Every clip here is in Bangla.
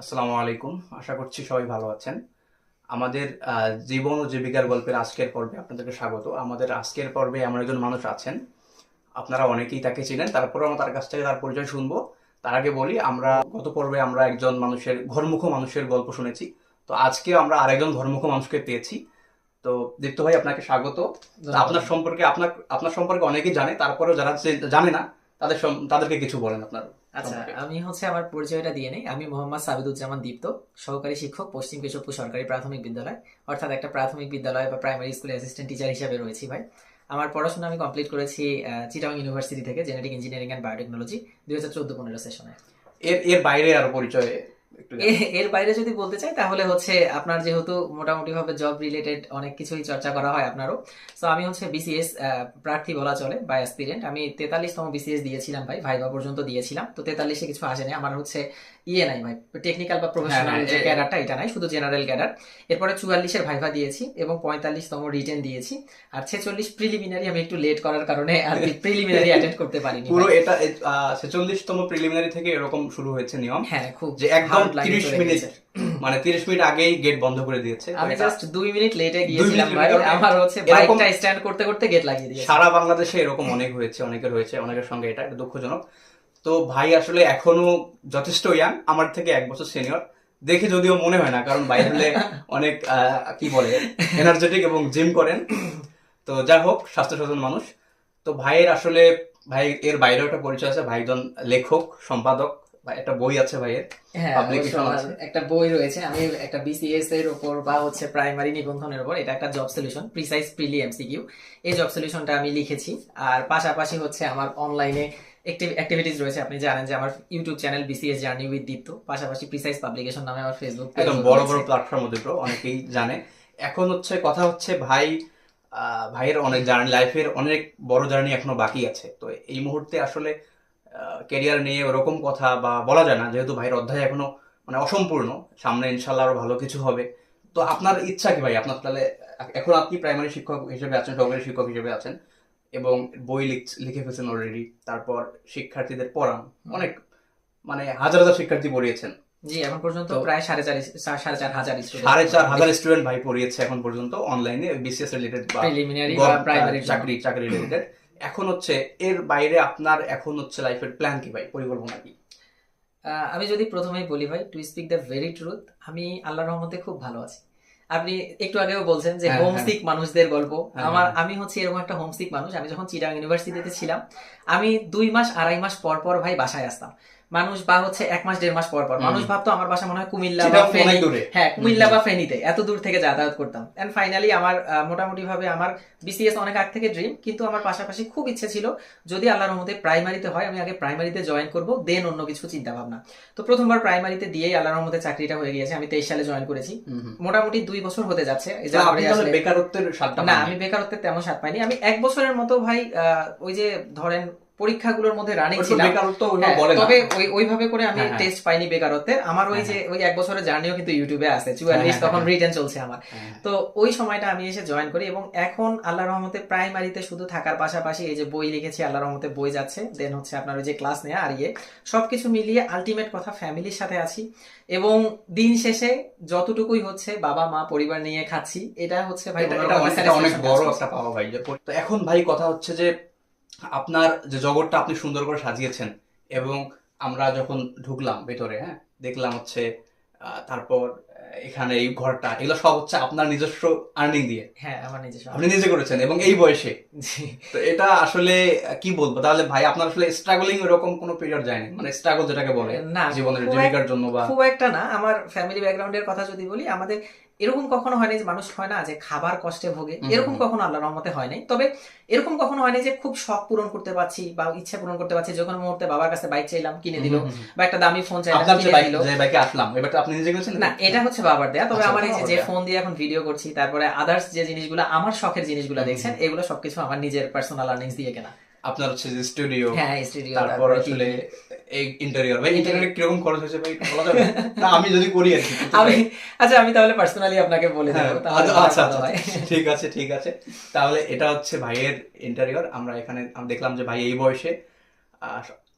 আসসালামু আলাইকুম। আশা করছি সবাই ভালো আছেন। আমাদের জীবন ও জীবিকার গল্পের আজকের পর্বে আপনাদেরকে স্বাগত। আমাদের আজকের পর্বে এমন একজন মানুষ আছেন। আপনারা অনেকেই তাকে চিনেন তারপরে আমরা তার কাছ থেকে তার পরিচয় শুনব। তার আগে বলি আমরা গত পর্বে আমরা একজন মানুষের ঘরমুখ মানুষের গল্প শুনেছি। তো আজকে আমরা আরেকজন ঘরমুখ মানুষকে পেয়েছি। তো দীপ্ত ভাই আপনাকে স্বাগত। আপনার সম্পর্কে আপনার আপনার সম্পর্কে অনেকেই জানে তারপরেও যারা জানে না তাদের তাদেরকে কিছু বলেন আপনার। আচ্ছা আমি হচ্ছে আমার পরিচয়টা দিয়ে নেই। আমি মোহাম্মদ সাবিদুজ্জামান দীপ্ত সহকারী শিক্ষক পশ্চিম কেশবপুর সরকারি প্রাথমিক বিদ্যালয়। অর্থাৎ একটা প্রাথমিক বিদ্যালয় বা প্রাইমারি স্কুলে অ্যাসিস্ট্যান্ট টিচার হিসেবে রয়েছি ভাই। আমার পড়াশোনা আমি কমপ্লিট করেছি চিটাগং ইউনিভার্সিটি থেকে জেনেটিক ইঞ্জিনিয়ারিং অ্যান্ড বায়োটেকনোলজি দুই হাজার চোদ্দ পনেরো সেশনে এর এর বাইরে আরও পরিচয় এর বাইরে যদি বলতে চাই তাহলে হচ্ছে আপনার যেহেতু মোটামুটি ভাবে জব রিলেটেড অনেক কিছুই চর্চা করা হয় আপনারও। তো আমি হচ্ছে বিসিএস প্রার্থী বলা চলে বা অ্যাসপিরেন্ট আমি তেতাল্লিশতম বিসিএস দিয়েছিলাম ভাই ভাইবা পর্যন্ত দিয়েছিলাম। তো তেতাল্লিশে কিছু আসেনি আমার হচ্ছে ইয়ে নাই ভাই টেকনিক্যাল বা প্রফেশনাল হ্যাঁ, যে ক্যাডারটা এটা নাই শুধু জেনারেল ক্যাডার এরপরে চুয়াল্লিশের ভাইভা দিয়েছি এবং পঁয়তাল্লিশতম রিটেন দিয়েছি। আর ছেচল্লিশ প্রিলিমিনারি আমি একটু লেট করার কারণে আর কি প্রিলিমিনারি অ্যাটেন্ড করতে পারিনি পুরো। এটা ছেচল্লিশতম প্রিলিমিনারি থেকে এরকম শুরু হয়েছে নিয়ম। হ্যাঁ খুব যে একদম hard line তিরিশ চলে মিনিট মানে তিরিশ মিনিট আগেই গেট বন্ধ করে দিয়েছে। আমি জাস্ট দুই মিনিট লেটে গিয়েছিলাম ভাই। আমার হচ্ছে বাইকটা স্ট্যান্ড করতে করতে গেট লাগিয়ে দিয়েছে। সারা বাংলাদেশে এরকম অনেক হয়েছে অনেকের হয়েছে অনেকের সঙ্গে এটা এটা দুঃখজনক। তো ভাই আসলে এখনও যথেষ্ট ইয়াং আমার থেকে এক বছর সিনিয়র দেখে যদিও মনে হয় না কারণ বাইরে হলে অনেক কি বলে এনার্জেটিক এবং জিম করেন। তো যাই হোক স্বাস্থ্য সচেতন মানুষ। তো ভাইয়ের আসলে ভাই এর বাইরেও একটা পরিচয় আছে ভাই একজন লেখক সম্পাদক। একটা বই আছে ভাইয়ের হ্যাঁ Publication আছে। একটা বই রয়েছে আমি একটা বিসিএস এর উপর বা হচ্ছে প্রাইমারি নিবন্ধনের উপর এটা একটা job solution precise preli MCQ এই জব সলিউশনটা আমি লিখেছি আর পাশাপাশি হচ্ছে আমার অনলাইনে অ্যাক্টিভিটিস রয়েছে। আপনি জানেন যে আমার YouTube channel BCS journey with Dipto পাশাপাশি প্রিসাইজ পাবলিকেশন নামে আমার ফেসবুক একদম বড় বড় প্ল্যাটফর্ম দুটো অনেকেই জানে। এখন হচ্ছে কথা হচ্ছে ভাই আহ, ভাইয়ের অনেক জার্নি লাইফের অনেক বড় জার্নি এখনও বাকি আছে। তো এই মুহূর্তে আসলে ক্যারিয়ার নিয়ে ওরকম কথা বা বলা যায় না। যেহেতু ভাইয়ের অধ্যায় এখনও মানে অসম্পূর্ণ সামনে ইনশাল্লাহ আরও ভালো কিছু হবে। তো আপনার ইচ্ছা কি ভাই? আপনার তাহলে এখন আপনি প্রাইমারি শিক্ষক হিসেবে আছেন সহকারী শিক্ষক হিসেবে আছেন এবং বই লিখ- ফেলছেন অলরেডি তারপর শিক্ষার্থীদের পড়ান। অনেক মানে হাজার হাজার শিক্ষার্থী পড়িয়েছেন। জি এখন পর্যন্ত প্রায় সাড়ে চার সাড়ে চার হাজার। সাড়ে চার হাজার স্টুডেন্ট ভাই পড়িয়েছে এখন পর্যন্ত অনলাইনে বিসিএস রিলেটেড বা প্রাইমারি চাকরি চাকরি রিলেটেড এখন হচ্ছে এর বাইরে আপনার এখন হচ্ছে লাইফের প্ল্যান কি ভাই? পরিকল্পনা কি? আমি যদি প্রথমেই বলি ভাই to speak the very truth আমি আল্লাহ রহমতে খুব ভালো আছি। আপনি একটু আগেও বলছেন যে হ্যাঁ, হোমসিক মানুষদের গল্প। হ্যাঁ, আমার হ্যাঁ। আমি হচ্ছে এরকম একটা হোমসিক মানুষ। আমি যখন চিরাং ইউনিভার্সিটিতে ছিলাম আমি দুই মাস আড়াই মাস পর পর ভাই বাসায় আসতাম। মানুষ বা হচ্ছে এক মাস দেড় মাস পর পর। মানুষ ভাবতো আমার বাসা মনে হয় কুমিল্লা বা ফেনী হ্যাঁ কুমিল্লা বা ফেনীতে। এত দূর থেকে যাতায়াত করতাম। এন্ড ফাইনালি আমার মোটামুটি ভাবে আমার বিসিএস অনেক আগ থেকে ড্রিম কিন্তু আমার পাশাপাশি খুব ইচ্ছে ছিল যদি আল্লাহর রহমতে প্রাইমারিতে হয় আমি আগে প্রাইমারিতে জয়েন করব দেন অন্য কিছু চিন্তা ভাবনা তো প্রথমবার প্রাইমারিতে দিয়েই আল্লাহর মধ্যে চাকরিটা হয়ে গিয়েছে আমি তেইশ সালে জয়েন করেছি। মোটামুটি দুই বছর হতে যাচ্ছে বেকারত্বের না আমি বেকারত্বের তেমন স্বাদ পাইনি। আমি এক বছরের মতো ভাই আহ, ওই যে ধরেন পরীক্ষাগুলোর মধ্যে রানিং ছিলাম। ওইভাবে হ্যাঁ, তবে ওই ওইভাবে করে আমি হ্যাঁ, হ্যাঁ। টেস্ট পাইনি বেকারত্বের। আমার ওই হ্যাঁ, যে ওই এক বছরের জার্নিও কিন্তু ইউটিউবে আছে। চুয়াল্লিশ হ্যাঁ, তখন হ্যাঁ। রিটার্ন চলছে আমার। হ্যাঁ। তো ওই সময়টা আমি এসে জয়েন করি এবং এখন আল্লাহ রহমতে প্রাইমারিতে শুধু থাকার পাশাপাশি এই যে বই লিখেছি আল্লাহ রহমতে বই যাচ্ছে। দেন হচ্ছে আপনার ওই যে ক্লাস নেওয়া আর ইয়ে। সবকিছু মিলিয়ে আলটিমেট কথা ফ্যামিলির সাথে আছি। এবং দিন শেষে যতটুকুই হচ্ছে বাবা মা পরিবার নিয়ে খাচ্ছি এটা হচ্ছে ভাই অনেক- বড় একটা পাওয়া ভাই। তো এখন ভাই কথা হচ্ছে যে আপনার যে জগৎটা আপনি সুন্দর করে সাজিয়েছেন এবং আমরা যখন ঢুকলাম ভেতরে হ্যাঁ দেখলাম হচ্ছে তারপর এখানে এই ঘরটা এগুলো সব হচ্ছে আপনার নিজস্ব আর্নিং দিয়ে। হ্যাঁ আমার নিজস্ব আপনি নিজে করেছেন এবং এই বয়সে। তো এটা আসলে কি বলব? তাহলে ভাই আপনার আসলে স্ট্রাগলিং এরকম কোনো পিরিয়ড যায়নি? মানে স্ট্রাগল যেটাকে বলে না জীবনের জীবিকার জন্য বা খুব একটা না। আমার ফ্যামিলি ব্যাকগ্রাউন্ডের কথা যদি বলি আমাদের এরকম কখনো হয়নি যে মানুষ হয় না যে খাবার কষ্টে ভোগে। এরকম কখনো আল্লাহ রহমতে হয় নাই। তবে এরকম কখনো হয়নি যে খুব শখ পূরণ করতে পারছি বা ইচ্ছা পূরণ করতে পারছি। যখন মুহূর্তে বাবার কাছে বাইক চাইলাম কিনে দিল। বা একটা দামি ফোন চাইলাম কিনে দিল। বাইকে আসলাম এবার আপনি নিজে গেছেন না এটা হচ্ছে বাবার দেয়া। তবে আচ্ছা, আমার এই যে-। ফোন দিয়ে এখন ভিডিও করছি তারপরে আদার্স যে জিনিসগুলো আমার শখের জিনিসগুলো দেখছেন এগুলো সবকিছু আমার নিজের পার্সোনাল আর্নিংস দিয়ে কেনা। আপনার হচ্ছে যে স্টুডিও হ্যাঁ স্টুডিও তারপর আসলে এই ইন্টেরিয়র ভাই ইন্টেরিয়র কীরকম খরচ হয়েছে ভাই? বলা যাবে না। আমি যদি করি আর কি আমি আচ্ছা আমি তাহলে পার্সোনালি আপনাকে বলে দেব তাহলে আচ্ছা আচ্ছা ভালো আচ্ছা, ঠিক আছে ঠিক আছে। তাহলে এটা হচ্ছে ভাইয়ের ইন্টেরিয়র আমরা এখানে দেখলাম যে ভাই এই বয়সে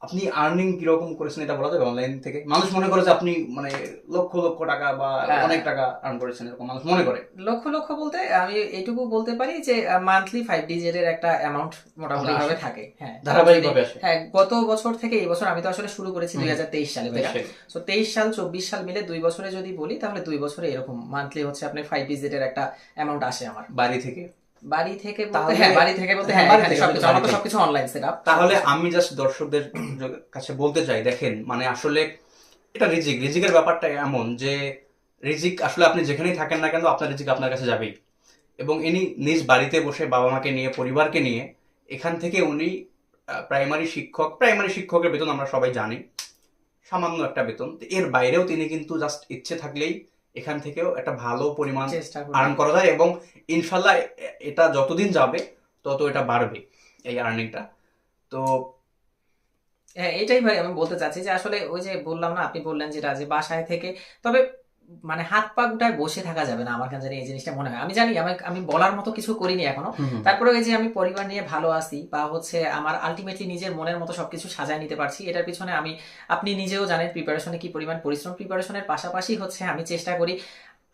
আপনি আর্নিং কীরকম করেছেন এটা বলা যাবে অনলাইন থেকে? মানুষ মনে করে যে আপনি মানে লক্ষ লক্ষ টাকা বা হ্যাঁ। অনেক টাকা আর্ন করেছেন এরকম মানুষ মনে করে। লক্ষ লক্ষ বলতে আমি এইটুকু বলতে পারি যে মান্থলি ফাইভ ডিজিটের একটা অ্যামাউন্ট মোটামুটি ভাবে থাকে। হ্যাঁ। ধারাবাহিকভাবে আসে। হ্যাঁ গত বছর থেকে এই বছর আমি তো আসলে শুরু করেছি দুই হাজার তেইশ সালে। তো তেইশ সাল চব্বিশ সাল মিলে দুই বছরে যদি বলি তাহলে দুই বছরে এরকম মান্থলি হচ্ছে আপনার ফাইভ ডিজিটের একটা অ্যামাউন্ট আসে আমার। বাড়ি থেকে? বাড়ি থেকে বলতে হ্যাঁ বাড়ি থেকে বলতে হ্যাঁ এখানে সবকিছু আমার তো সবকিছু অনলাইন সেট আপ তাহলে আমি জাস্ট দর্শকদের কাছে বলতে চাই দেখেন মানে আসলে এটা রিজিক। রিজিকের ব্যাপারটা এমন যে রিজিক আসলে আপনি যেখানেই থাকেন না কেন আপনার রিজিক আপনার কাছে যাবেই। এবং ইনি নিজ বাড়িতে বসে বাবা মাকে নিয়ে পরিবারকে নিয়ে এখান থেকে উনি প্রাইমারি শিক্ষক প্রাইমারি শিক্ষকের বেতন আমরা সবাই জানি সামান্য একটা বেতন। এর বাইরেও তিনি কিন্তু জাস্ট ইচ্ছে থাকলেই এখান থেকেও একটা ভালো পরিমাণ আর্ন করা যায় এবং ইনশাল্লাহ এটা যতদিন যাবে তত এটা বাড়বে এই আর্নিংটা। তো হ্যাঁ এটাই ভাই আমি বলতে চাচ্ছি যে আসলে ওই যে বললাম না আপনি বললেন যেটা যে বাসায় থেকে তবে মানে হাত পা বসে থাকা যাবে না আমার কাছে জানি এই জিনিসটা মনে হয়। আমি জানি আমি আমি বলার মতো কিছু করিনি এখনও। তারপরে ওই যে আমি পরিবার নিয়ে ভালো আছি বা হচ্ছে আমার আলটিমেটলি নিজের মনের মতো সবকিছু সাজায় নিতে পারছি এটার পিছনে আমি আপনি নিজেও জানেন প্রিপারেশনে কি পরিমাণ পরিশ্রম। প্রিপারেশনের পাশাপাশি হচ্ছে আমি চেষ্টা করি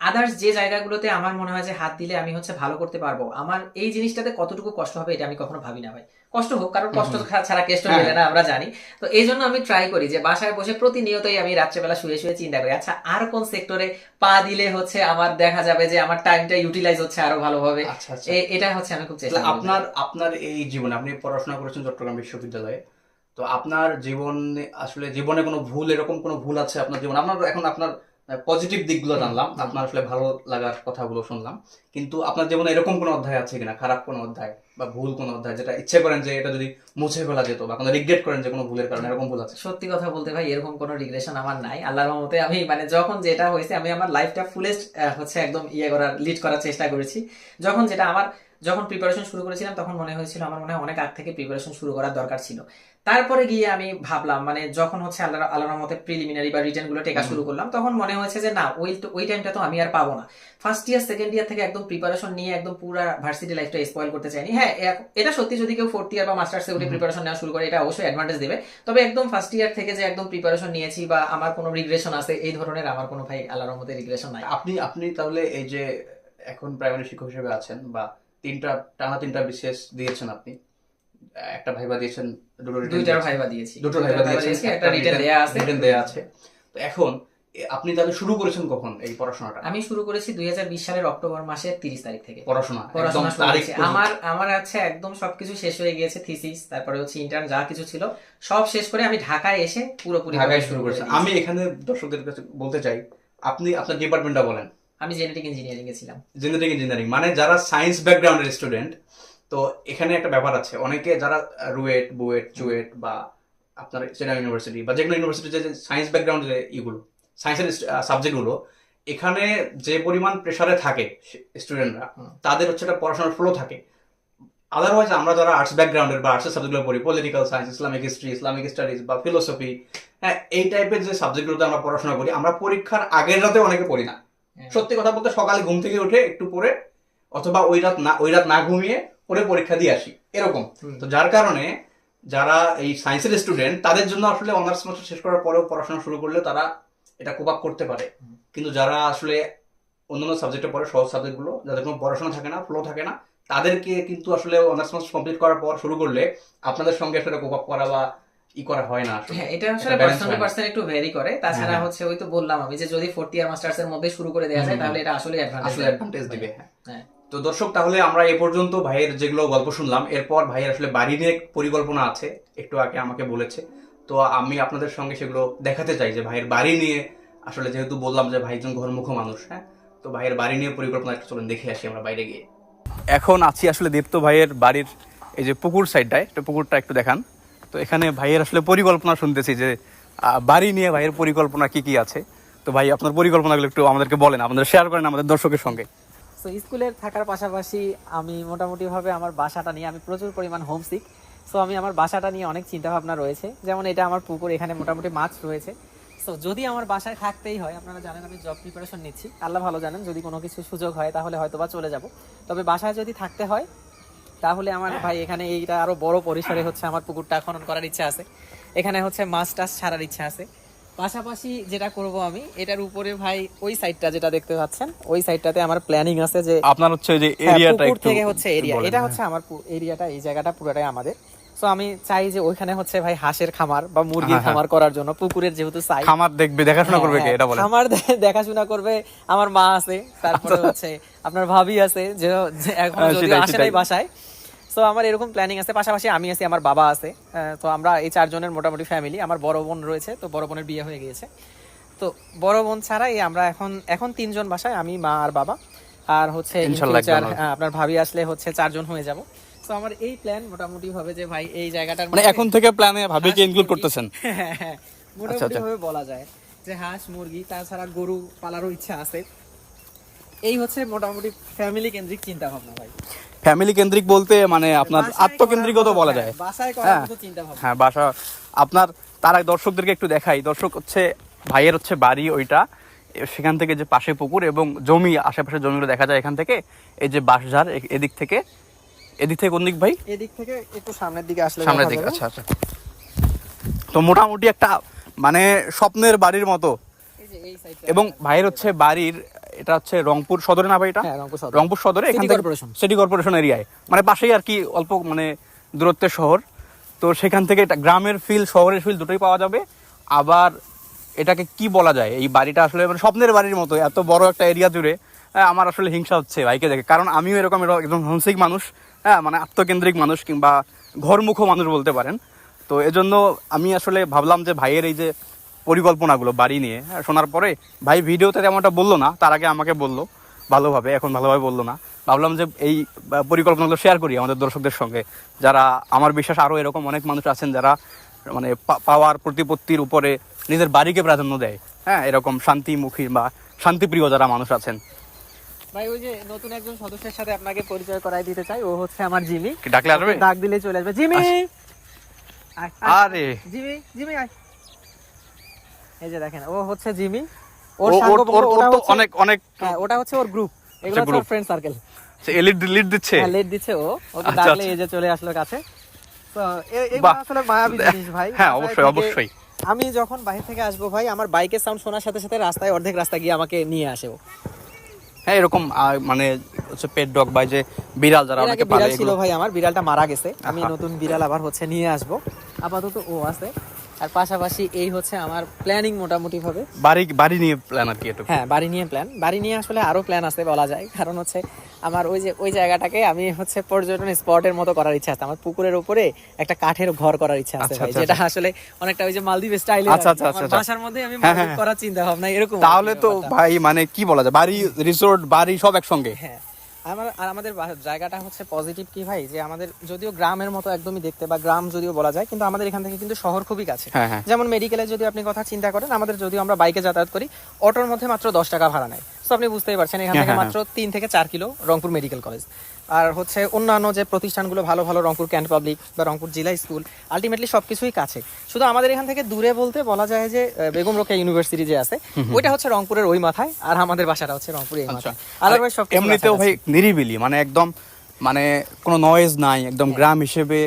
আদার্স যে জায়গাগুলোতে আমার মনে হয় যে হাত দিলে আমি হচ্ছে ভালো করতে পারব আমার এই জিনিসটাতে কতটুকু কষ্ট হবে এটা আমি কখনো ভাবি না ভাই। কষ্ট হোক কারণ কষ্ট ছাড়া কেষ্ট হ্যাঁ। মেলে না আমরা জানি। তো এই জন্য আমি ট্রাই করি যে বাসায় বসে প্রতিনিয়তই আমি রাত্রেবেলা শুয়ে শুয়ে চিন্তা করি আচ্ছা আর কোন সেক্টরে পা দিলে হচ্ছে আমার দেখা যাবে যে আমার টাইমটা ইউটিলাইজ হচ্ছে আরও ভালোভাবে? আচ্ছা আচ্ছা। এটা হচ্ছে আমি খুব চেষ্টা আপনার আপনার এই জীবনে আপনি পড়াশোনা করেছেন চট্টগ্রাম বিশ্ববিদ্যালয়ে তো আপনার জীবনে আসলে জীবনে কোনো ভুল এরকম কোনো ভুল আছে আপনার জীবনে? আপনার এখন আপনার পজিটিভ দিকগুলো জানলাম আপনার আসলে ভালো লাগার কথাগুলো শুনলাম। কিন্তু আপনার জীবনে এরকম কোনো অধ্যায় আছে কিনা? খারাপ কোনো অধ্যায় বা ভুল কোনো অধ্যায় যেটা ইচ্ছে করেন যে এটা যদি মুছে ফেলা যেত বা কোনো রিগ্রেট করেন যে কোনো ভুলের কারণে এরকম ভুল আছে? সত্যি কথা বলতে ভাই এরকম কোনো রিগ্রেশন আমার নাই। আল্লাহর রহমতে আমি মানে যখন যেটা হয়েছে আমি আমার লাইফটা ফুলেস্ট হচ্ছে একদম ইয়ে করার লিড করার চেষ্টা করেছি। যখন যেটা আমার যখন প্রিপারেশন শুরু করেছিলাম তখন মনে হয়েছিল আমার মনে হয় অনেক আগ থেকে প্রিপারেশন শুরু করার দরকার ছিল। তারপরে গিয়ে আমি ভাবলাম মানে যখন হচ্ছে আল্লাহ আল্লাহর মতে প্রিলিমিনারি বা রিটার্নগুলো টেকা শুরু করলাম তখন মনে হয়েছে যে না ওই ওই টাইমটা তো আমি আর পাবো না। ফার্স্ট ইয়ার সেকেন্ড ইয়ার থেকে একদম প্রিপারেশন নিয়ে একদম পুরো ভার্সিটি লাইফটা স্পয়েল করতে চাইনি। হ্যাঁ এটা সত্যি যদি কেউ ফোর্থ ইয়ার বা মাস্টার্সে উঠে প্রিপারেশন নেওয়া শুরু করে এটা অবশ্যই অ্যাডভান্টেজ দেবে। তবে একদম ফার্স্ট ইয়ার থেকে যে একদম প্রিপারেশন নিয়েছি বা আমার কোনো রিগ্রেশন আছে এই ধরনের আমার কোনো ভাই আল্লাহর মতে রিগ্রেশন নাই। আপনি আপনি তাহলে এই যে এখন প্রাইমারি শিক্ষক হিসেবে আছেন বা তিনটা টানা তিনটা বিশেষ দিয়েছেন আপনি। একটা ভাইবা দিয়েছেন দুটো দুইটার ভাইবা দিয়েছি। দুটো ভাইবা দিয়েছেন একটা রিটার্ন দেয়া আছে। রিটেন দেয়া আছে। তো এখন আপনি তাহলে শুরু করেছেন কখন এই পড়াশোনাটা? আমি শুরু করেছি দুই হাজার বিশ সালের অক্টোবর মাসের তিরিশ তারিখ থেকে। পড়াশোনা একদম পড়াশোনা করেছি। আমার আমার আছে একদম সবকিছু শেষ হয়ে গিয়েছে থিসিস তারপরে হচ্ছে ইন্টার্ন যা কিছু ছিল সব শেষ করে আমি ঢাকায় এসে পুরোপুরি ঢাকায় শুরু করেছেন। আমি এখানে দর্শকদের কাছে বলতে চাই আপনি আপনার ডিপার্টমেন্টটা বলেন। আমি জেনেটিক ইঞ্জিনিয়ারিং এ ছিলাম। জেনেটিক ইঞ্জিনিয়ারিং মানে যারা সায়েন্স ব্যাকগ্রাউন্ডের স্টুডেন্ট তো এখানে একটা ব্যাপার আছে। অনেকে যারা রুয়েট বুয়েট চুয়েট বা আপনার সেনা ইউনিভার্সিটি বা যেগুলো ইউনিভার্সিটি যে সায়েন্স ব্যাকগ্রাউন্ডের ইগুলো সায়েন্সের সাবজেক্টগুলো এখানে যে পরিমাণ প্রেশারে থাকে স্টুডেন্টরা তাদের হচ্ছে একটা পড়াশোনার ফ্লো থাকে। আদারওয়াইজ আমরা যারা আর্টস ব্যাকগ্রাউন্ডের বা আর্টসের সাবজেক্টগুলো পড়ি political science Islamic history Islamic studies বা ফিলোসফি হ্যাঁ এই টাইপের যে সাবজেক্টগুলোতে আমরা পড়াশোনা করি আমরা পরীক্ষার আগের রাতে অনেকে পড়ি না। সত্যি কথা বলতে সকালে ঘুম থেকে উঠে একটু পড়ে অথবা ওই রাত না ওই রাত না ঘুমিয়ে পড়ে পরীক্ষা দিয়ে আসি। এরকম। তো যার কারণে যারা এই সায়েন্সের স্টুডেন্ট তাদের জন্য আসলে অনার্স মাস্টার শেষ করার পরেও পড়াশোনা শুরু করলে তারা এটা কোপ আপ করতে পারে। কিন্তু যারা আসলে অন্যান্য সাবজেক্টে পড়ে সহজ সাবজেক্টগুলো যাদের কোনো পড়াশোনা থাকে না ফ্লো থাকে না তাদেরকে কিন্তু আসলে অনার্স মাস্টার কমপ্লিট করার পর শুরু করলে আপনাদের সঙ্গে আসলে কোপ আপ করা বা ই করা হয় না হ্যাঁ এটা আসলে পার্সন টু পার্সন একটু ভেরি করে। তাছাড়া হ্যাঁ। হচ্ছে ওই তো বললাম আমি যে যদি ফোর্থ ইয়ার মাস্টার্স এর মধ্যে শুরু করে দেওয়া যায় তাহলে এটা আসলে অ্যাডভান্টেজ আসলে অ্যাডভান্টেজ দিবে হ্যাঁ। হ্যাঁ। তো দর্শক তাহলে আমরা এ পর্যন্ত ভাইয়ের যেগুলো গল্প শুনলাম এরপর ভাইয়ের আসলে বাড়ি নিয়ে পরিকল্পনা আছে একটু আগে আমাকে বলেছে। তো আমি আপনাদের সঙ্গে সেগুলো দেখাতে চাই যে ভাইয়ের বাড়ি নিয়ে আসলে যেহেতু বললাম যে ভাই একজন ঘরমুখ মানুষ হ্যাঁ। তো ভাইয়ের বাড়ি নিয়ে পরিকল্পনা একটু চলুন দেখে আসি আমরা বাইরে গিয়ে। এখন আছি আসলে দীপ্ত ভাইয়ের বাড়ির এই যে পুকুর সাইডটায় একটু পুকুরটা একটু দেখান। তো এখানে ভাইয়ের আসলে পরিকল্পনা শুনতেছি যে বাড়ি নিয়ে ভাইয়ের পরিকল্পনা কি কি আছে? তো ভাই, আপনার পরিকল্পনাগুলো একটু আমাদেরকে বলেন, আমাদের শেয়ার করেন আমাদের দর্শকের সঙ্গে। সো স্কুলের থাকার পাশাপাশি আমি মোটামুটিভাবে আমার বাসাটা নিয়ে আমি প্রচুর পরিমাণ হোমসিক সো আমি আমার বাসাটা নিয়ে অনেক চিন্তা ভাবনা রয়েছে। যেমন এটা আমার পুকুর, এখানে মোটামুটি মাছ রয়েছে। সো যদি আমার বাসায় থাকতেই হয়, আপনারা জানেন আমি জব প্রিপারেশন নিচ্ছি। আল্লাহ ভালো জানেন, যদি কোনো কিছু সুযোগ হয় তাহলে হয়তো বা চলে যাব। তবে বাসায় যদি থাকতে হয় তাহলে আমার ভাই এখানে এইটা আরও বড় পরিসরে হচ্ছে আমার পুকুরটা খনন করার ইচ্ছা আছে। এখানে হচ্ছে মাছ টাছ ছাড়ার ইচ্ছা আছে। পাশাপাশি যেটা করব আমি এটার উপরে ভাই ওই সাইডটা যেটা দেখতে পাচ্ছেন ওই সাইডটাতে আমার প্ল্যানিং আছে যে আপনার হচ্ছে যে হ্যাঁ, এরিয়াটা পুকুর একটু থেকে হচ্ছে এরিয়া এটা হ্যাঁ। হচ্ছে আমার এরিয়াটা এই জায়গাটা পুরোটাই আমাদের। সো আমি চাই যে ওইখানে হচ্ছে ভাই হাঁসের খামার বা মুরগির হ্যাঁ, হ্যাঁ। খামার করার জন্য পুকুরের যেহেতু সাইড খামার দেখবে দেখাশোনা করবে কে? এটা হ্যাঁ, খামার দেখাশোনা করবে আমার মা আছে তারপরে হচ্ছে আপনার ভাবি আছে যে এখন যদি আসে নাই বাসায় তো আমার এরকম প্ল্যানিং আছে। পাশাপাশি আমি আছি আমার বাবা আছে। তো আমরা এই চারজনের মোটামুটি ফ্যামিলি আমার বড় বোন রয়েছে তো বড় বোনের বিয়ে হয়ে গিয়েছে। তো বড় বোন ছাড়াই আমরা এখন এখন তিনজন বাসায় আমি মা আর বাবা। আর হচ্ছে। হ্যাঁ, আপনার ভাবি আসলে হচ্ছে চারজন হয়ে যাব। তো আমার এই প্ল্যান মোটামুটি ভাবে যে ভাই এই জায়গাটার মানে এখন থেকে প্ল্যানে ভাবিকে ইনক্লুড করতেছেন? হ্যাঁ, হ্যাঁ, মোটামুটি আচ্ছা। ভাবে বলা যায় যে হাঁস মুরগি তাছাড়া গরু পালারও ইচ্ছা আছে। এই হচ্ছে মোটামুটি ফ্যামিলি কেন্দ্রিক চিন্তা ভাবনা ভাই। ফ্যামিলি কেন্দ্রিক বলতে মানে আপনার বাসায় আত্মকেন্দ্রিকও তো বলা যায়। হ্যাঁ, হ্যাঁ। বাসা আপনার তার দর্শকদেরকে একটু দেখাই। দর্শক হচ্ছে ভাইয়ের হচ্ছে বাড়ি ওইটা সেখান থেকে যে পাশে পুকুর এবং জমি আশেপাশে জমিগুলো দেখা যায় এখান থেকে। এই যে বাঁশঝাড় এদিক থেকে। এদিক থেকে কোন দিক ভাই? এদিক থেকে একটু সামনের দিকে আসলে সামনের দিকে আচ্ছা আচ্ছা। তো মোটামুটি একটা মানে স্বপ্নের বাড়ির মতো। এবং ভাইয়ের হচ্ছে বাড়ির এটা হচ্ছে রংপুর সদরে না ভাই এটা? হ্যাঁ রংপুর সদরে। এখান থেকে সিটি কর্পোরেশন এরিয়ায় মানে পাশেই আর কি অল্প মানে দূরত্বের শহর। তো সেখান থেকে এটা গ্রামের ফিল শহরের ফিল দুটোই পাওয়া যাবে। আবার এটাকে কি বলা যায়? এই বাড়িটা আসলে মানে স্বপ্নের বাড়ির মতো এত বড় একটা এরিয়া জুড়ে আহ, আমার আসলে হিংসা হচ্ছে ভাইকে দেখে। কারণ আমিও এরকম একদম হোমসিক মানুষ হ্যাঁ মানে আত্মকেন্দ্রিক মানুষ কিংবা ঘরমুখ মানুষ বলতে পারেন। তো এজন্য আমি আসলে ভাবলাম যে ভাইয়ের এই যে পরিকল্পনাগুলো বাড়ি নিয়ে। হ্যাঁ, শোনার পরে ভাই ভিডিওতে তেমনটা বলল না তার আগে আমাকে বলল ভালোভাবে এখন ভালোভাবে বলল না। ভাবলাম যে এই পরিকল্পনাগুলো শেয়ার করি আমাদের দর্শকদের সঙ্গে। যারা আমার বিশ্বাস আরও এরকম অনেক মানুষ আছেন যারা মানে পাওয়ার প্রতিপত্তির উপরে নিজের বাড়িকে প্রাধান্য দেয়। হ্যাঁ এরকম শান্তিমুখী বা শান্তিপ্রিয় যারা মানুষ আছেন। ভাই ওই যে নতুন একজন সদস্যের সাথে আপনাকে পরিচয় করাই দিতে চাই ও হচ্ছে আমার জিমি। ডাকলে আসবে? ডাক দিলে চলে আসবে। জিমি! আরে! জিমি জিমি আয়। এই যে দেখেন ও হচ্ছে জিমি। ওর অনেক অনেক হ্যাঁ ওটা হচ্ছে ওর গ্রুপ এগুলো হচ্ছে ফ্রেন্ড সার্কেল লিড লিড দিচ্ছে? হ্যাঁ লেট দিচ্ছে ও। ওকে আচ্ছা, ডাকলে আচ্ছা। এই যে চলে আসলো কাছে। তো এগুলো আসলে মায়াবী জিনিস ভাই। হ্যাঁ অবশ্যই অবশ্যই। আমি যখন বাইরে থেকে আসব ভাই আমার বাইকের সাউন্ড শোনার সাথে সাথে রাস্তায় অর্ধেক রাস্তা গিয়ে আমাকে নিয়ে আসে ও। হ্যাঁ এরকম মানে হচ্ছে পেট ডগ বা যে বিড়াল যারা অনেকে পালে ছিল ভাই আমার বিড়ালটা মারা গেছে। আমি নতুন বিড়াল আবার হচ্ছে নিয়ে আসব। আপাতত ও আছে। আর পাশাপাশি এই হচ্ছে আমার প্ল্যানিং মোটামুটি ভাবে বাড়ি বাড়ি নিয়ে প্ল্যান আর কি একটু হ্যাঁ বাড়ি নিয়ে প্ল্যান বাড়ি নিয়ে আসলে আরও প্ল্যান আছে বলা যায়। কারণ হচ্ছে আমার ওই যে ওই জায়গাটাকে আমি হচ্ছে পর্যটন স্পটের মতো করার ইচ্ছা আছে। আমার পুকুরের উপরে একটা কাঠের ঘর করার ইচ্ছা আছে আচ্ছা, ভাই আচ্ছা, যেটা আসলে অনেকটা ওই যে মালদ্বীপ স্টাইলে আচ্ছা, আচ্ছা, আচ্ছা, আচ্ছা। বাসার মধ্যে আমি হ্যাঁ, হ্যাঁ। করার চিন্তা ভাবনা এরকম তাহলে তো ভাই মানে কি বলা যায়? বাড়ি রিসোর্ট বাড়ি সব একসঙ্গে? হ্যাঁ। আমার আর আমাদের জায়গাটা হচ্ছে পজিটিভ কি ভাই? যে আমাদের যদিও গ্রামের মতো একদমই দেখতে বা গ্রাম যদিও বলা যায় কিন্তু আমাদের এখান থেকে কিন্তু শহর খুবই কাছে। হ্যাঁ হ্যাঁ। যেমন মেডিকেলে যদি আপনি কথা চিন্তা করেন আমাদের যদিও আমরা বাইকে যাতায়াত করি অটোর মধ্যে মাত্র দশ টাকা ভাড়া নেয়। তো আপনি বুঝতেই পারছেন এখান হ্যাঁ, থেকে হ্যাঁ, মাত্র তিন থেকে চার কিলো রংপুর মেডিকেল কলেজ। আর হচ্ছে অন্যান্য যে প্রতিষ্ঠানগুলো ভালো ভালো রংপুর ক্যান্ট পাবলিক বা রংপুর জেলা স্কুল আলটিমেটলি সবকিছুই কাছে। শুধু আমাদের এখান থেকে দূরে বলতে বলা যায় যে বেগম রোকেয়া ইউনিভার্সিটি যে আছে ওইটা হচ্ছে রংপুরের ওই মাথায় আর আমাদের বাসাটা হচ্ছে রংপুরের এই আচ্ছা। মাথায়। আদারওয়াইজ সব এমনিতেও ভাই নিরিবিলি মানে একদম মানে কোনো নয়েজ নাই একদম হ্যাঁ। গ্রাম হিসেবে।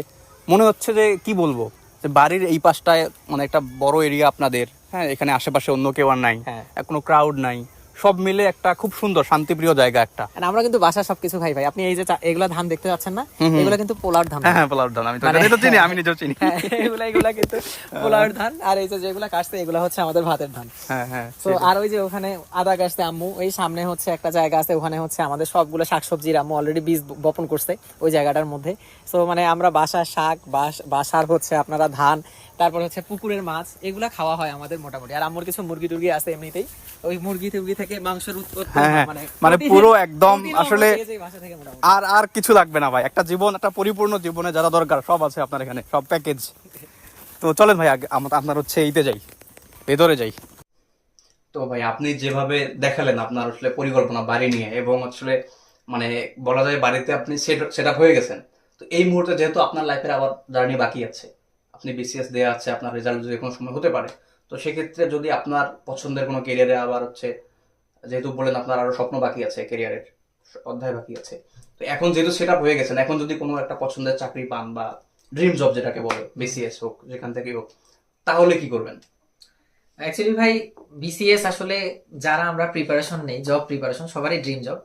মনে হচ্ছে যে কি বলব যে বাড়ির এই পাশটায় মানে একটা বড় এরিয়া আপনাদের। হ্যাঁ এখানে আশেপাশে অন্য কেউ আর নাই। হ্যাঁ। কোনো ক্রাউড নাই। সব মিলে একটা খুব সুন্দর শান্তিপ্রিয় জায়গা একটা। আমরা কিন্তু বাসা সবকিছু খাই ভাই। আপনি এই যে এগুলা ধান দেখতে পাচ্ছেন না। এগুলা কিন্তু পোলার ধান। হ্যাঁ হ্যাঁ পোলার ধান। আমি তো মানে- এটা তো চিনি আমি নিজেও চিনি। হ্যাঁ, এগুলা এগুলা কিন্তু পোলার ধান। আর এই যে যেগুলা কাটছে এগুলা হচ্ছে আমাদের ভাতের ধান। হ্যাঁ হ্যাঁ তো আর ওই যে ওখানে আদা গাছতে আম্মু এই সামনে হচ্ছে একটা জায়গা আছে ওখানে হচ্ছে আমাদের সবগুলো শাকসবজির আম্মু অলরেডি বীজ বপন করছে ওই জায়গাটার মধ্যে। তো মানে আমরা বাসা শাক বাস বাসার হচ্ছে আপনারা ধান তারপর হচ্ছে পুকুরের মাছ এগুলা খাওয়া হয় আমাদের মোটামুটি। আর আম্মুর কিছু মুরগি টুরগি আছে এমনিতেই। ওই মুরগি টুরগি থেকে মাংসের উৎপত্তি হ্যাঁ, হ্যাঁ। মানে পুরো একদম আসলে-। আর আর কিছু লাগবে না ভাই। একটা জীবন একটা পরিপূর্ণ জীবনে যারা দরকার সব আছে আপনার এখানে সব প্যাকেজ তো চলেন ভাই আগে আপনার হচ্ছে এইতে যাই ভেতরে যাই। তো ভাই আপনি যেভাবে দেখালেন আপনার আসলে পরিকল্পনা বাড়ি নিয়ে এবং আসলে মানে বলা যায় বাড়িতে আপনি সেট আপ হয়ে গেছেন। তো এই মুহূর্তে যেহেতু আপনার লাইফের আবার জার্নি বাকি আছে আপনি বিসিএস দেওয়া আছে, আপনার রেজাল্ট যদি কোনো সময় হতে পারে, তো সেক্ষেত্রে যদি আপনার পছন্দের কোনো কেরিয়ারে আবার হচ্ছে, যেহেতু বললেন আপনার আরও স্বপ্ন বাকি আছে কেরিয়ারের অধ্যায় বাকি আছে, তো এখন যেহেতু সেট আপ হয়ে গেছেন এখন যদি কোনো একটা পছন্দের চাকরি পান বা ড্রিম জব যেটাকে বলে বিসিএস হোক, যেখান থেকেই হোক, তাহলে কি করবেন? অ্যাকচুয়ালি ভাই বিসিএস আসলে যারা আমরা প্রিপারেশন নেই জব প্রিপারেশন সবারই ড্রিম জব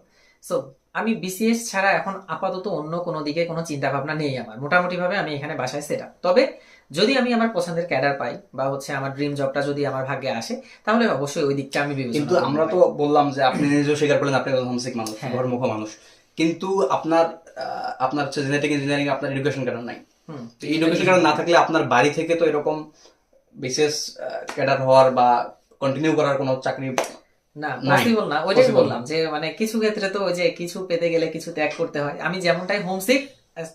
সো আমি বিসিএস ছাড়া এখন আপাতত অন্য কোনো দিকে কোনো চিন্তা ভাবনা নেই আমার। মোটামুটি ভাবে আমি এখানে বাসায় সেট তবে যদি আমি আমার পছন্দের ক্যাডার পাই বা হচ্ছে আমার ড্রিম জবটা যদি আমার ভাগ্যে আসে তাহলে অবশ্যই ওই দিকটা আমি বিবেচনা কিন্তু আমরা তো বললাম যে আপনি নিজেও স্বীকার করলেন আপনি হোমসিক মানুষ হ্যাঁ। ঘরমুখ মানুষ। কিন্তু আপনার আপনার হচ্ছে জেনেটিক ইঞ্জিনিয়ারিং আপনার এডুকেশন কারণ নাই। তো এডুকেশন কারণ না থাকলে আপনার বাড়ি থেকে তো এরকম বিশেষ ক্যাডার হওয়ার বা কন্টিনিউ করার কোনো চাকরি না। পসিবল না। ওইটাই বললাম যে মানে কিছু ক্ষেত্রে তো ওই যে কিছু পেতে গেলে কিছু ত্যাগ করতে হয়। আমি যেমনটাই হোমসিক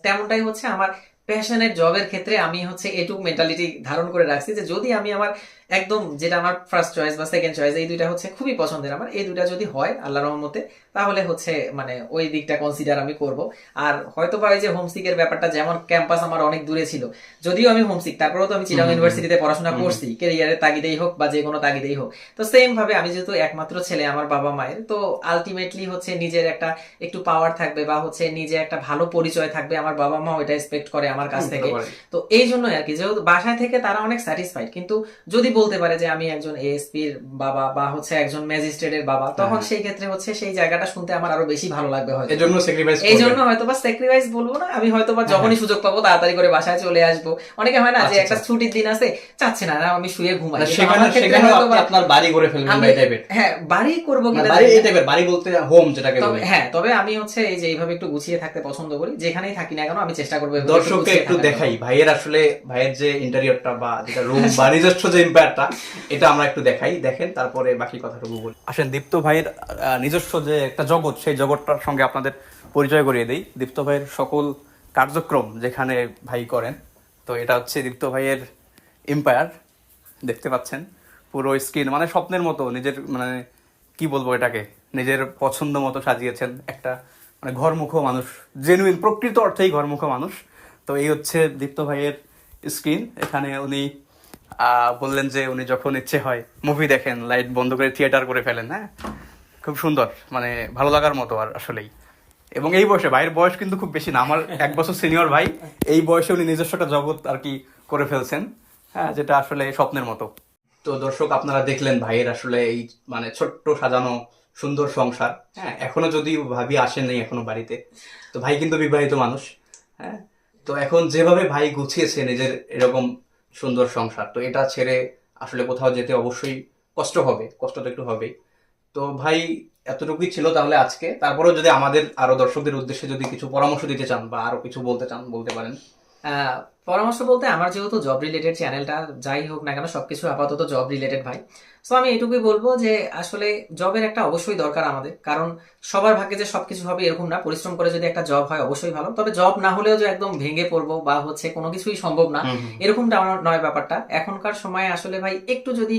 তেমনটাই হচ্ছে আমার প্যাশনের জবের ক্ষেত্রে আমি হচ্ছে এটুক মেন্টালিটি ধারণ করে রাখছি যে যদি আমি আমার একদম যেটা আমার ফার্স্ট চয়েস বা সেকেন্ড চয়েস এই দুইটা হচ্ছে খুবই পছন্দের আমার। এই দুইটা যদি হয় আল্লাহ রহমতে তাহলে হচ্ছে মানে ওই দিকটা কনসিডার আমি করব। আর হয়তো বা ওই যে হোমসিকের ব্যাপারটা যেমন ক্যাম্পাস আমার অনেক দূরে ছিল যদিও আমি হোমসিক তারপরেও তো আমি চিরাং ইউনিভার্সিটিতে পড়াশোনা করছি কেরিয়ারের তাগিদেই হোক বা যে কোনো তাগিদেই হোক। তো সেম ভাবে আমি যেহেতু একমাত্র ছেলে আমার বাবা মায়ের তো আলটিমেটলি হচ্ছে নিজের একটা একটু পাওয়ার থাকবে বা হচ্ছে নিজে একটা ভালো পরিচয় থাকবে আমার বাবা মা ওইটা এক্সপেক্ট করে আমার কাছ থেকে। তো এই জন্যই আর কি যেহেতু বাসায় থেকে তারা অনেক স্যাটিসফাইড কিন্তু যদি বলতে পারে যে আমি একজন এএসপির বাবা বা হচ্ছে একজন ম্যাজিস্ট্রেটের বাবা তখন হ্যাঁ। সেই ক্ষেত্রে হচ্ছে সেই জায়গাটা শুনতে আমার আরও বেশি ভালো লাগবে হয়তো। এই জন্য স্যাক্রিফাইস এই জন্য হয়তো বা স্যাক্রিফাইস বলব না আমি হয়তো বা যখনই সুযোগ পাবো তাড়াতাড়ি করে বাসায় চলে আসব। অনেকে হয় না যে আচ্ছা, একটা আচ্ছা। ছুটির দিন আছে চাচ্ছে না আমি শুয়ে ঘুমাই। সেখানে সেখানে আপনি আপনার বাড়ি করে ফেলবেন এই টাইপের হ্যাঁ বাড়ি করব কিনা বাড়ি এই টাইপের বাড়ি বলতে হোম যেটাকে তবে বলে। হ্যাঁ তবে আমি হচ্ছে এই যে এইভাবে একটু গুছিয়ে থাকতে পছন্দ করি যেখানেই থাকি না কেন আমি চেষ্টা করব দর্শককে একটু দেখাই ভাইয়ের আসলে ভাইয়ের যে ইন্টেরিয়রটা বা যেটা রুম বা নিজস্ব যে এম্পায়ারটা এটা আমরা একটু দেখাই। দেখেন, তারপরে বাকি কথাটুকু বলি। আসেন, দীপ্ত ভাইয়ের নিজস্ব যে একটা জগৎ, সেই জগৎটার সঙ্গে আপনাদের পরিচয় করিয়ে দেই। দীপ্ত ভাইয়ের সকল কার্যক্রম যেখানে ভাই করেন, তো এটা হচ্ছে দীপ্ত ভাইয়ের এম্পায়ার দেখতে পাচ্ছেন। পুরো স্ক্রিন মানে স্বপ্নের মতো, নিজের মানে কি বলব এটাকে? নিজের পছন্দ মতো সাজিয়েছেন একটা মানে ঘরমুখ মানুষ জেনুইন প্রকৃত অর্থেই ঘরমুখ মানুষ। তো এই হচ্ছে দীপ্ত ভাইয়ের স্ক্রিন এখানে উনি বললেন যে উনি যখন ইচ্ছে হয় মুভি দেখেন লাইট বন্ধ করে থিয়েটার করে ফেলেন হ্যাঁ? খুব সুন্দর মানে ভালো লাগার মতো আর আসলেই। এবং এই বয়সে, ভাইয়ের বয়স কিন্তু খুব বেশি না, আমার এক বছর সিনিয়র ভাই, এই বয়সে উনি নিজস্ব একটা জগৎ আর কি করে ফেলছেন হ্যাঁ যেটা আসলে স্বপ্নের মতো। তো দর্শক, আপনারা দেখলেন ভাইয়ের আসলে এই মানে ছোট্ট সাজানো সুন্দর সংসার হ্যাঁ এখনও যদি ভাবি আসেন নাই এখনও বাড়িতে। তো ভাই কিন্তু বিবাহিত মানুষ হ্যাঁ? তো এখন যেভাবে ভাই গুছিয়েছে নিজের এরকম সুন্দর সংসার। তো এটা ছেড়ে আসলে কোথাও যেতে অবশ্যই কষ্ট হবে, কষ্ট তো একটু হবেই। তো ভাই, এতটুকুই ছিল তাহলে আজকে। তারপরেও যদি আমাদের আরও দর্শকদের উদ্দেশ্যে যদি কিছু পরামর্শ দিতে চান বা আরও কিছু বলতে চান, বলতে পারেন। পরামর্শ বলতে আমার যেহেতু জব রিলেটেড চ্যানেলটা যাই হোক না কেন সবকিছু আপাতত জব রিলেটেড ভাই। সো আমি এটুকুই বলব যে আসলে জবের একটা অবশ্যই দরকার আমাদের। কারণ সবার ভাগ্যে যে সবকিছু হবে এরকম না। পরিশ্রম করে যদি একটা জব হয় অবশ্যই ভালো। তবে জব না হলেও যে একদম ভেঙে পড়ব বা হচ্ছে কোনো কিছুই সম্ভব না এরকমটা আমার নয় ব্যাপারটা। এখনকার সময় আসলে ভাই একটু যদি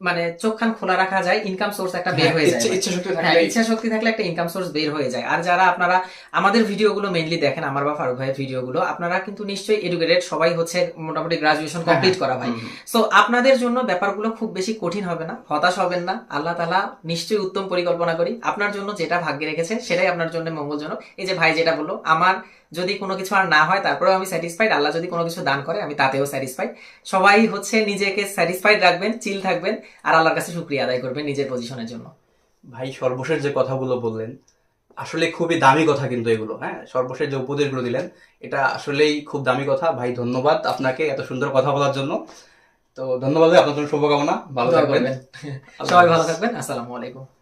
মানে চোখ খান খোলা রাখা যায় ইনকাম সোর্স একটা বের হয়ে যায়। ইচ্ছে শক্তি হ্যাঁ থাকলে ইচ্ছা শক্তি থাকলে একটা ইনকাম সোর্স বের হয়ে যায়। আর যারা আপনারা আমাদের ভিডিওগুলো মেইনলি দেখেন আমার বা ফারুক ভাইয়ের ভিডিওগুলো আপনারা কিন্তু নিশ্চয়ই এডুকেটেড সবাই হচ্ছে মোটামুটি গ্রাজুয়েশন কমপ্লিট করা ভাই। সো আপনাদের জন্য ব্যাপারগুলো খুব বেশি কঠিন হবে না হতাশ হবেন না আল্লাহ তালা নিশ্চয়ই উত্তম পরিকল্পনা করি। আপনার জন্য যেটা ভাগ্যে রেখেছে সেটাই আপনার জন্য মঙ্গলজনক। এই যে ভাই যেটা বলল আমার যদি কোনো কিছু আর না হয় তারপরেও আমি স্যাটিসফাইড আল্লাহ যদি কোনো কিছু দান করে আমি তাতেও স্যাটিসফাইড সবাই হচ্ছে নিজেকে স্যাটিসফাইড রাখবেন চিল থাকবেন আর আল্লাহর কাছে শুক্রিয়া আদায় করবেন নিজের পজিশনের জন্য। ভাই সর্বশেষ যে কথাগুলো বললেন আসলে খুবই দামি কথা কিন্তু এগুলো হ্যাঁ? সর্বশেষ যে উপদেশগুলো দিলেন এটা আসলেই খুব দামি কথা। ভাই ধন্যবাদ আপনাকে এত সুন্দর কথা বলার জন্য। তো ধন্যবাদ ভাই, আপনার জন্য শুভকামনা। ভালো থাকবেন। সবাই ভালো থাকবেন। আসসালামু আলাইকুম।